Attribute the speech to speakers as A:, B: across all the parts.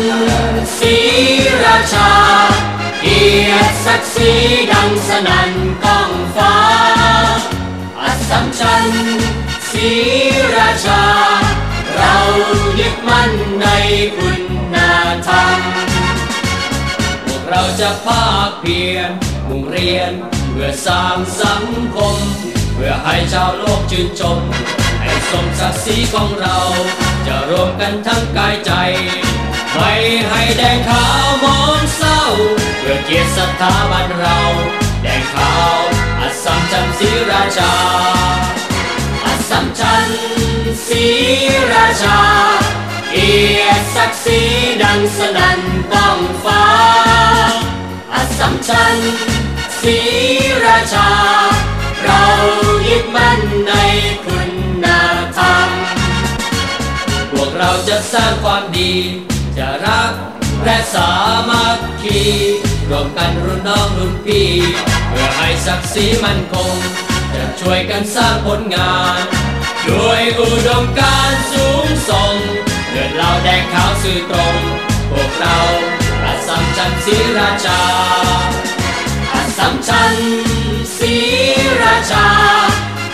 A: นศรีราชา เกียรติศักดิ์ศรีดังสนั่นก้องฟ้า อัศมชัญศรีราชา เรายึดมั่นในคุณธรรมพวกเราจะภาคเพียรมุ่งเรียนเพื่อสร้างสังคม เพื่อให้ชาวโลกชื่นชมให้สมศักดิ์ศรีของเรา จะรวมกันทั้งกายใจ ไม่ให้แดงขาวมองเศร้า เพื่อเกียรติสถาบันเรา แดงขาวอัศสมจันทร์ศรีราชา อัศมชัญศรีราชา เกียรติศักดิ์ศรีดังสนั่นก้องฟ้า อัศมชัญศรีราชา เรายึดมั่นในคุณธรรมพวกเราจะสร้างความดี จะรักและสามัคคีรวมกันรุ่นน้องรุ่นพี่เพื่อให้ศักดิ์ศรีมั่นคง จะช่วยกันสร้างผลงาน ด้วยอุดมการณ์สูงส่งเลือดเราแดงขาวสื่อตรง พวกเราอัมชัญศรีราชาอัมชัญศรีราชา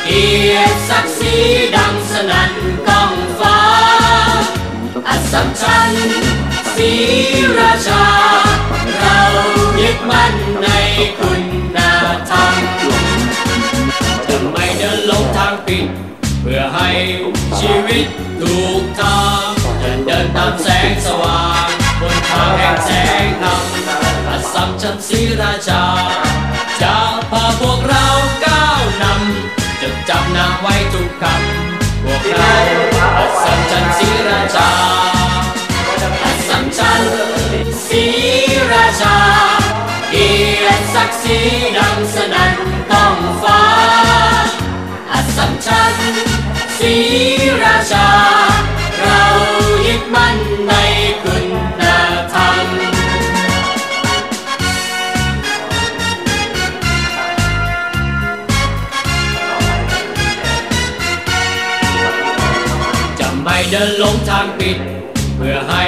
A: เกียรติศักดิ์ศรีดังสนั่นก้องฟ้าอัมชัญ รีราชา เรายึดมั่นในคุณธรรมจะไม่เดินลงทางผิด เพื่อให้ชีวิตถูกทางจะเดินตามแสงสว่างบนทางแห่งแสงธรรมอัมชัญศรีราชาจะพา ดิ์ศรีดังสนั่นก้องฟ้า อัศมชัญศรีราชา เรายึดมั่นในคุณธรรมจะไม่เดินหลงทางผิด เพื่อให้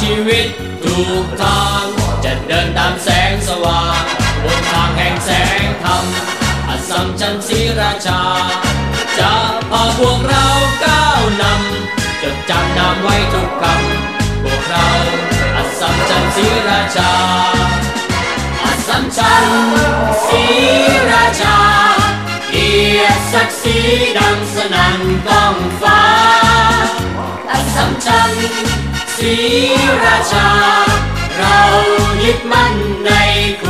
A: ชีวิตถูกทาง จะเดินตามแสงสว่าง บนทางแห่งแสงธรรมอัศมชัญศรีราชา จะพาพวกเราก้าวนำจดจำนามไว้ทุกคำพวกเราอัศมชัญศรีราชาอัศมชัญศรีราชาเกียรติศักดิ์ศรีดังสนั่นก้องฟ้าอัศมชัญศรีราชา เรายึดมั่นในคุณ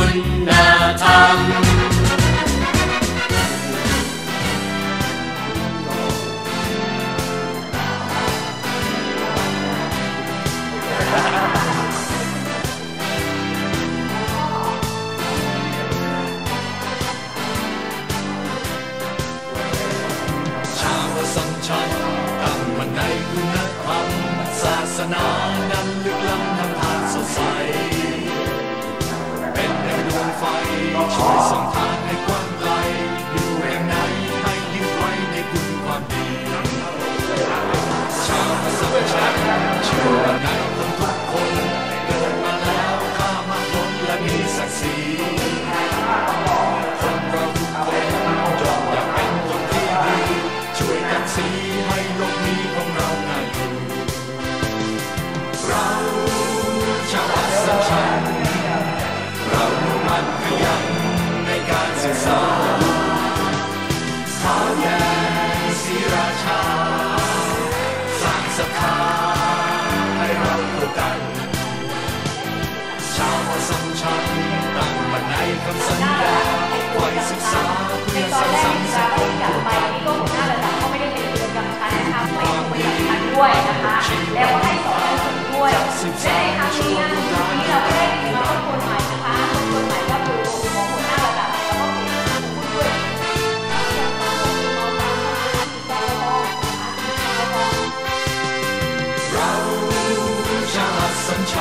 B: ในคุณธรรมศาสนา มั่นขยัน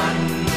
C: one.